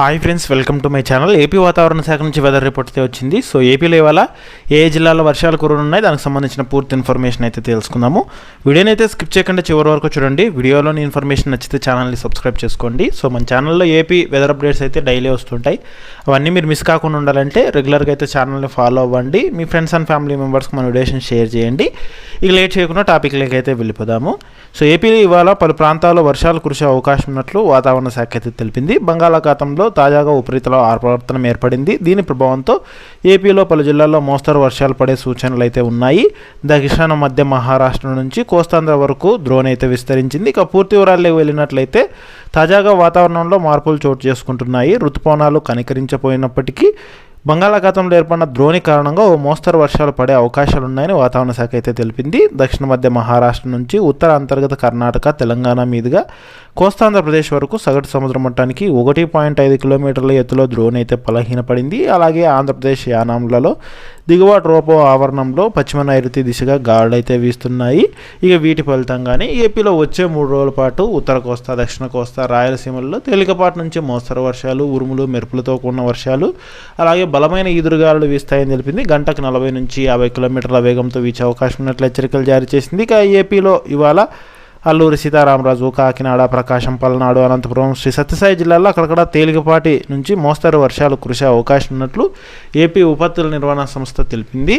Hi friends welcome to my channel. AP వాతావరణ శాఖ నుంచి వెదర్ రిపోర్ట్ అయితే వచ్చింది. సో ఏపీలో ఇవాళ ఏ జిల్లాలో వర్షాలు కురనున్నాయి దానికి సంబంధించిన పూర్తి ఇన్ఫర్మేషన్ అయితే తెలుసుకుందాము. వీడియోని అయితే స్కిప్ చేయకుండా చివరి వరకు చూడండి. వీడియోలోని ఇన్ఫర్మేషన్ నచ్చితే ఛానల్ని సబ్స్క్రైబ్ చేసుకోండి. సో మన ఛానల్లో ఏపీ వెదర్ అప్డేట్స్ అయితే డైలీ వస్తుంటాయి. అవన్నీ మీరు మిస్ కాకుండా ఉండాలంటే రెగ్యులర్గా అయితే ఛానల్ని ఫాలో అవ్వండి. మీ ఫ్రెండ్స్ అండ్ ఫ్యామిలీ మెంబర్స్కి మన వీడియోస్ని షేర్ చేయండి. ఇక లేట్ చేయకుండా టాపిక్లోకి అయితే వెళ్ళిపోదాము. సో ఏపీలో ఇవాళ పలు ప్రాంతాల్లో వర్షాలు కురిసే అవకాశం ఉన్నట్లు వాతావరణ శాఖ అయితే తెలిపింది. బంగాళాఖాతంలో తాజాగా ఉపరితల ఆవర్తనం ఏర్పడింది. దీని ప్రభావంతో ఏపీలో పలు జిల్లాల్లో మోస్తరు వర్షాలు పడే సూచనలు అయితే ఉన్నాయి. దక్షిణ మధ్య మహారాష్ట్ర నుంచి కోస్తాంధ్ర వరకు ద్రోణి అయితే విస్తరించింది. ఇక పూర్తి వివరాల్లోకి వెళ్ళినట్లయితే తాజాగా వాతావరణంలో మార్పులు చోటు చేసుకుంటున్నాయి. ఋతుపవనాలు కనికరించపోయినప్పటికీ బంగాళాఖాతంలో ఏర్పడిన ద్రోణి కారణంగా ఓ మోస్తరు వర్షాలు పడే అవకాశాలు ఉన్నాయని వాతావరణ శాఖ అయితే తెలిపింది. దక్షిణ మధ్య మహారాష్ట్ర నుంచి ఉత్తర అంతర్గత కర్ణాటక తెలంగాణ మీదుగా కోస్తాంధ్రప్రదేశ్ వరకు సగటు సముద్ర మట్టానికి ఒకటి పాయింట్ ఐదు కిలోమీటర్ల ఎత్తులో ద్రోణి అయితే బలహీనపడింది. అలాగే ఆంధ్రప్రదేశ్ యానాంలలో దిగువ ట్రోపో ఆవరణంలో పశ్చిమ నైరుతి దిశగా గాలులు అయితే వీస్తున్నాయి. ఇక వీటి ఫలితంగానే ఏపీలో వచ్చే మూడు రోజుల పాటు ఉత్తర కోస్తా దక్షిణ కోస్తా రాయలసీమల్లో తేలికపాటి నుంచి మోస్తరు వర్షాలు ఉరుములు మెరుపులతో కూడిన వర్షాలు అలాగే బలమైన ఈదురుగాలు వీస్తాయని తెలిపింది. గంటకు నలభై నుంచి యాభై కిలోమీటర్ల వేగంతో వీచే అవకాశం ఉన్నట్లు హెచ్చరికలు జారీ చేసింది. ఇక ఏపీలో ఇవాళ అల్లూరి సీతారామరాజు కాకినాడ ప్రకాశం పల్నాడు అనంతపురం శ్రీ సత్యసాయి జిల్లాలో అక్కడక్కడ తేలికపాటి నుంచి మోస్తరు వర్షాలు కురిసే అవకాశం ఉన్నట్లు ఏపీ విపత్తుల నిర్వహణ సంస్థ తెలిపింది.